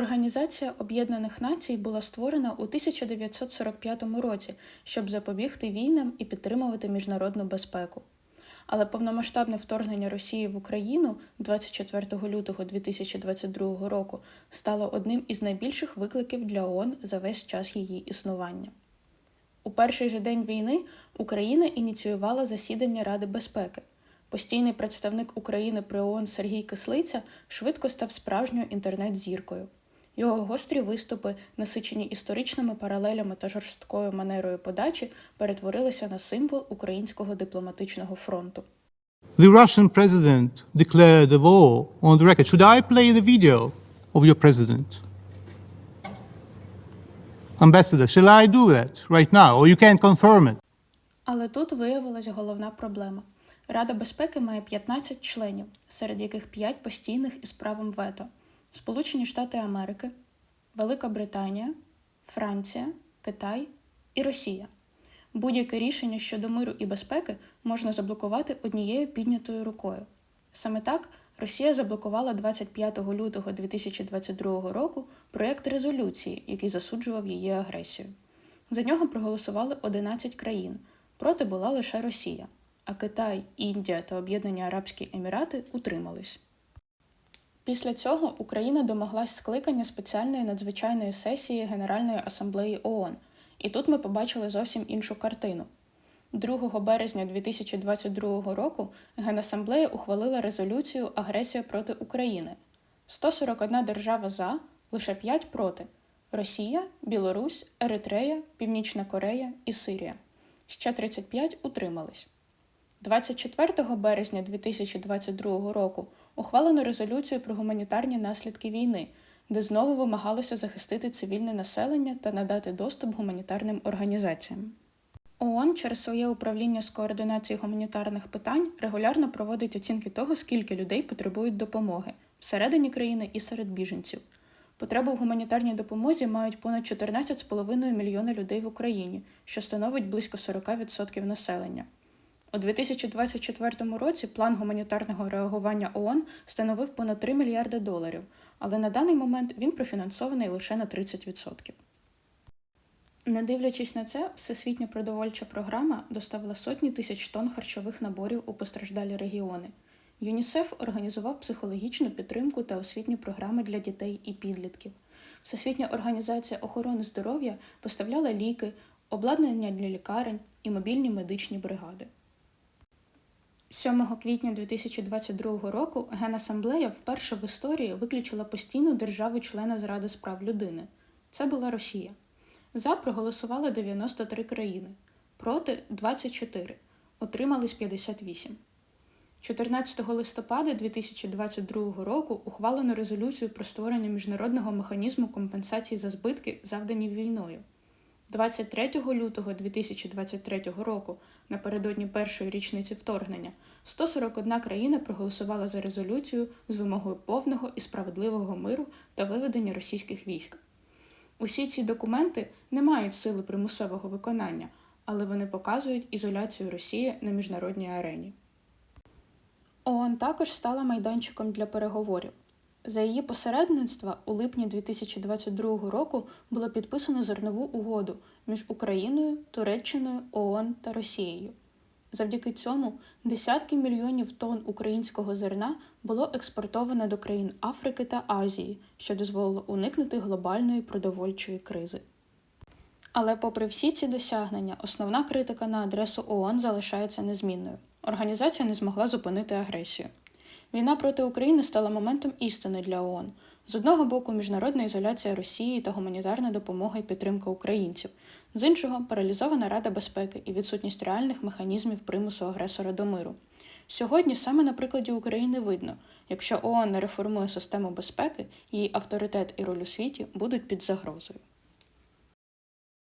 Організація Об'єднаних Націй була створена у 1945 році, щоб запобігти війнам і підтримувати міжнародну безпеку. Але повномасштабне вторгнення Росії в Україну 24 лютого 2022 року стало одним із найбільших викликів для ООН за весь час її існування. У перший же день війни Україна ініціювала засідання Ради безпеки. Постійний представник України при ООН Сергій Кислиця швидко став справжньою інтернет-зіркою. Його гострі виступи, насичені історичними паралелями та жорсткою манерою подачі, перетворилися на символ українського дипломатичного фронту. The Russian president declared a war on the record. Should I play the video of your president? Ambassador, shall I do that right now, or you can't confirm it? Але тут виявилась головна проблема. Рада безпеки має 15 членів, серед яких 5 постійних із правом вето: Сполучені Штати Америки, Велика Британія, Франція, Китай і Росія. Будь-яке рішення щодо миру і безпеки можна заблокувати однією піднятою рукою. Саме так Росія заблокувала 25 лютого 2022 року проєкт резолюції, який засуджував її агресію. За нього проголосували 11 країн. Проти була лише Росія, а Китай, Індія та Об'єднані Арабські Емірати утримались. Після цього Україна домоглась скликання спеціальної надзвичайної сесії Генеральної асамблеї ООН, і тут ми побачили зовсім іншу картину. 2 березня 2022 року Генасамблея ухвалила резолюцію Агресія проти України. 141 держава за, лише 5 проти: Росія, Білорусь, Еритрея, Північна Корея і Сирія. Ще 35 утримались. 24 березня 2022 року ухвалено резолюцію про гуманітарні наслідки війни, де знову вимагалося захистити цивільне населення та надати доступ гуманітарним організаціям. ООН через своє управління з координації гуманітарних питань регулярно проводить оцінки того, скільки людей потребують допомоги всередині країни і серед біженців. Потребу в гуманітарній допомозі мають понад 14,5 мільйона людей в Україні, що становить близько 40% населення. У 2024 році план гуманітарного реагування ООН становив понад 3 мільярди доларів, але на даний момент він профінансований лише на 30%. Не дивлячись на це, Всесвітня продовольча програма доставила сотні тисяч тонн харчових наборів у постраждалі регіони. ЮНІСЕФ організував психологічну підтримку та освітні програми для дітей і підлітків. Всесвітня організація охорони здоров'я поставляла ліки, обладнання для лікарень і мобільні медичні бригади. 7 квітня 2022 року Генасамблея вперше в історії виключила постійну державу-члена з Ради з прав людини. Це була Росія. За проголосували 93 країни, проти 24, отримались 58. 14 листопада 2022 року ухвалено резолюцію про створення міжнародного механізму компенсації за збитки, завдані війною. 23 лютого 2023 року, напередодні першої річниці вторгнення, 141 країна проголосувала за резолюцію з вимогою повного і справедливого миру та виведення російських військ. Усі ці документи не мають сили примусового виконання, але вони показують ізоляцію Росії на міжнародній арені. ООН також стала майданчиком для переговорів. За її посередництва у липні 2022 року було підписано зернову угоду між Україною, Туреччиною, ООН та Росією. Завдяки цьому десятки мільйонів тонн українського зерна було експортовано до країн Африки та Азії, що дозволило уникнути глобальної продовольчої кризи. Але, попри всі ці досягнення, основна критика на адресу ООН залишається незмінною. Організація не змогла зупинити агресію. Війна проти України стала моментом істини для ООН. З одного боку, міжнародна ізоляція Росії та гуманітарна допомога і підтримка українців, з іншого паралізована Рада безпеки і відсутність реальних механізмів примусу агресора до миру. Сьогодні саме на прикладі України видно, якщо ООН не реформує систему безпеки, її авторитет і роль у світі будуть під загрозою.